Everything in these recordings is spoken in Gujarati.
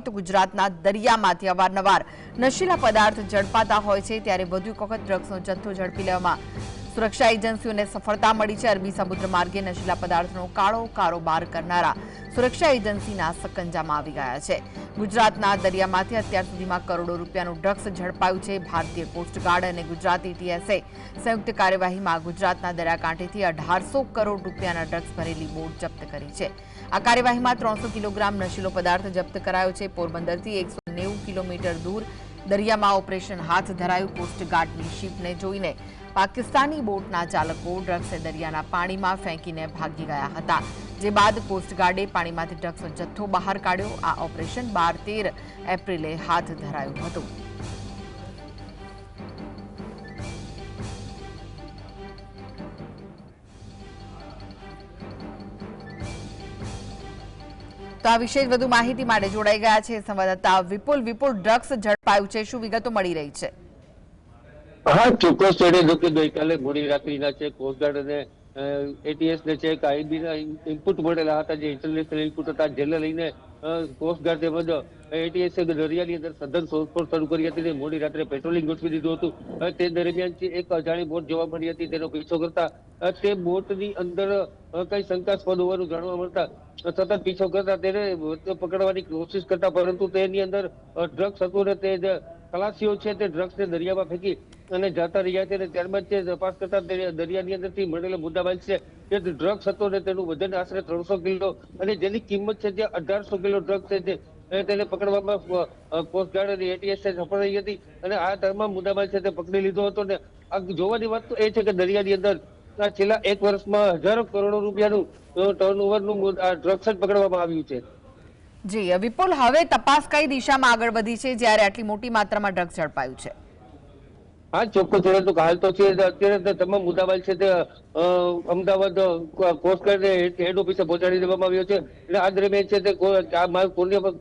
તો ગુજરાતના દરિયામાંથી અવારનવાર નશીલા પદાર્થ ઝડપાતા હોય છે, ત્યારે વધુ એક વખત ડ્રગ્સનો જથ્થો ઝડપી લેવામાં સુરક્ષા એજન્સીઓને સફળતા મળી છે. અરબી સમુદ્ર માર્ગે નશીલા પદાર્થનો કાળો કારોબાર કરનારા સુરક્ષા એજન્સીના સકંજામાં આવી ગયા છે. ગુજરાતના દરિયામાંથી અત્યાર સુધીમાં કરોડો રૂપિયાનું ડ્રગ્સ ઝડપાયું છે. ભારતીય કોસ્ટગાર્ડ અને ગુજરાત એટીએસએ સંયુક્ત કાર્યવાહીમાં ગુજરાતના દરિયાકાંઠેથી અઢારસો કરોડ રૂપિયાના ડ્રગ્સ ભરેલી બોટ જપ્ત કરી છે. આ કાર્યવાહીમાં ત્રણસો કિલોગ્રામ નશીલો પદાર્થ જપ્ત કરાયો છે. પોરબંદરથી એકસો નેવું કિલોમીટર દૂર દરિયામાં ઓપરેશન હાથ ધરાયું કોસ્ટગાર્ડની શીપને જોઈને પાકિસ્તાની બોટના ચાલકો ડ્રગ્સ દરિયાના પાણીમાં ફેંકીને ભાગી ગયા હતા. જે બાદ કોસ્ટગાર્ડે પાણીમાંથી ડ્રગ્સનો જથ્થો બહાર કાઢ્યો. આ ઓપરેશન બાર તેર એપ્રિલે હાથ ધરાયું હતું. તો આ વિશે વધુ માહિતી માટે જોડાઈ ગયા છે સંવાદદાતા વિપુલ. વિપુલ, ડ્રગ્સ ઝડપાયું છે. શું વિગતો મળી રહી છે? હા, ચોક્કસ છે જો કે ગઈકાલે મોડી રાત્રિના છે કોસ્ટગાર્ડ અને એટીએસ ને છે આઈબી ના ઇનપુટ મળેલા હતા, જે ઇન્ટરનેશનલ ઇનપુટ હતા, જેને લઈને કોસ્ટગાર્ડ તેમજ એટીએસ દરિયાની અંદર સઘન શોધખોળ શરૂ કરી હતી મોડી રાત્રે પેટ્રોલિંગ ગોઠવી દીધું હતું. તે દરમિયાન એક અજાણી બોટ જોવા મળી હતી, તેનો પીછો કરતા તે બોટની અંદર કઈ શંકાસ્પદ હોવાનું જાણવા મળતા સતત પીછો કરતા તેને પકડવાની કોશિશ કરતા, પરંતુ તેની અંદર ડ્રગ્સ હતું ને તે ખલાસીઓ છે તે ડ્રગ્સ ને દરિયામાં ફેંકી અને જતા રહ્યા છે અને ત્યારબાદ જે તપાસ કરતા દરિયાની અંદરથી મળેલો મુદ્દામાલ છે, જે ડ્રગ્સ હતો ને તેનું વજન આશરે ત્રણસો કિલો અને જેની કિંમત છે જે અઢારસો કિલો ડ્રગ્સ છે તેને પકડવામાં કોસ્ટગાર્ડ અને એટીએસ સફળ રહી હતી અને આ તમામ મુદ્દામાલ છે તે પકડી લીધો હતો ને જોવાની વાત તો એ છે કે દરિયાની અંદર છેલ્લા એક વર્ષમાં હજારો કરોડો રૂપિયાનું ટર્નઓવરનું આ ડ્રગ્સ જ પકડવામાં આવ્યું છે. જી વિપુલ, હવે તપાસ કઈ દિશામાં આગળ વધી છે જ્યારે આટલી મોટી માત્રામાં ડ્રગ્સ ઝડપાયું છે? હા ચોક્કસ પરંતુ હાલ તો છે અત્યારે તમામ મુદ્દામાલ છે તે અમદાવાદ કોસ્ટગાર્ડ હેડ ઓફિસે પહોંચાડી દેવામાં આવ્યો છે. એટલે આ દરમિયાન છે તે માલ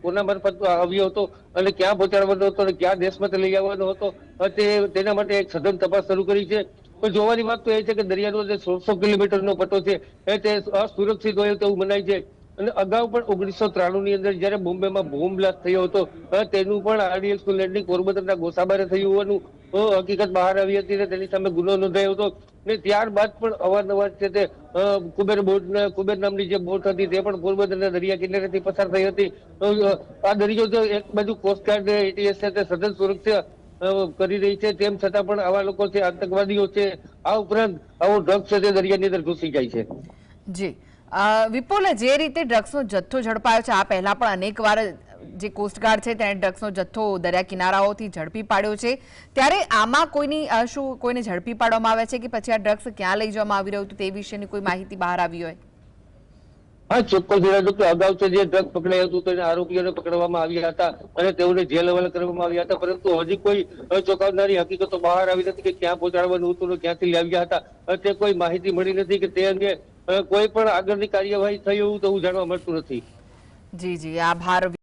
કોના મારફત આવ્યો હતો અને ક્યાં પહોંચાડવાનો હતો અને ક્યાં દેશમાં લઈ આવવાનો હતો તે, તેના માટે એક સઘન તપાસ શરૂ કરી છે. પણ જોવાની વાત તો એ છે કે દરિયાનો જે સોળસો કિલોમીટરનો પટ્ટો છે, એ તે અસુરક્ષિત હોય તેવું મનાય છે. અને અગાઉ પણ ઓગણીસો ત્રાણું ની અંદર જયારે બોમ્બેમાં બોમ્બ બ્લાસ્ટ થયો હતો તેનું પણ આરડીએક્સ લેન્ડિંગ પોરબંદરના ગોસાબારે થયું હોવાનું હકીકત બહાર આવી હતી ને તેની સામે ગુનો નોંધાયો હતો. ને ત્યારબાદ પણ અવારનવાર છે તે કુબેર બોટ કુબેર નામની જે બોટ હતી તે પણ પોરબંદરના દરિયા કિનારેથી પસાર થઈ હતી. આ દરિયો તો એક બાજુ કોસ્ટગાર્ડ એટીએસ છે તે સઘન સુરક્ષા કરી રહી છે. તેમ છતાં પણ આવા લોકો છે, આતંકવાદીઓ છે, આ ઉપરાંત આવો ડ્રગ્સ છે તે દરિયાની અંદર ઘૂસી જાય છે. જી. વિપુલ જે રીતે ડ્રગ્સનો જથ્થો ઝડપાયો છે, આ પહેલા પણ અનેક વાર જે કોસ્ટગાર્ડ છે તેણે ડ્રગ્સનો જથ્થો દરિયા કિનારાઓથી ઝડપી પાડ્યો છે. ત્યારે આમાં કોઈની શું કોઈને ઝડપી પાડવામાં આવે છે કે પછી આ ડ્રગ્સ ક્યાં લઈ જવામાં આવી રહ્યું હતું તે વિશેની કોઈ માહિતી બહાર આવી હોય? હા ચોક્કસ જણાવ્યું કે અગાઉ જે ડ્રગ પકડાયું હતું તેને આરોપીઓને પકડવામાં આવ્યા હતા અને તેઓને જેલ હવાલે કરવામાં આવ્યા હતા. પરંતુ હજી કોઈ ચોંકાવનારી હકીકતો બહાર આવી નથી કે ક્યાં પહોંચાડવાનું હતું ક્યાંથી લાવ્યા હતા. તે કોઈ માહિતી મળી નથી કે તે અંગે કોઈ પણ આગળની કાર્યવાહી થઈ એવું તો જાણવા મળતું નથી. જી જી. આભાર.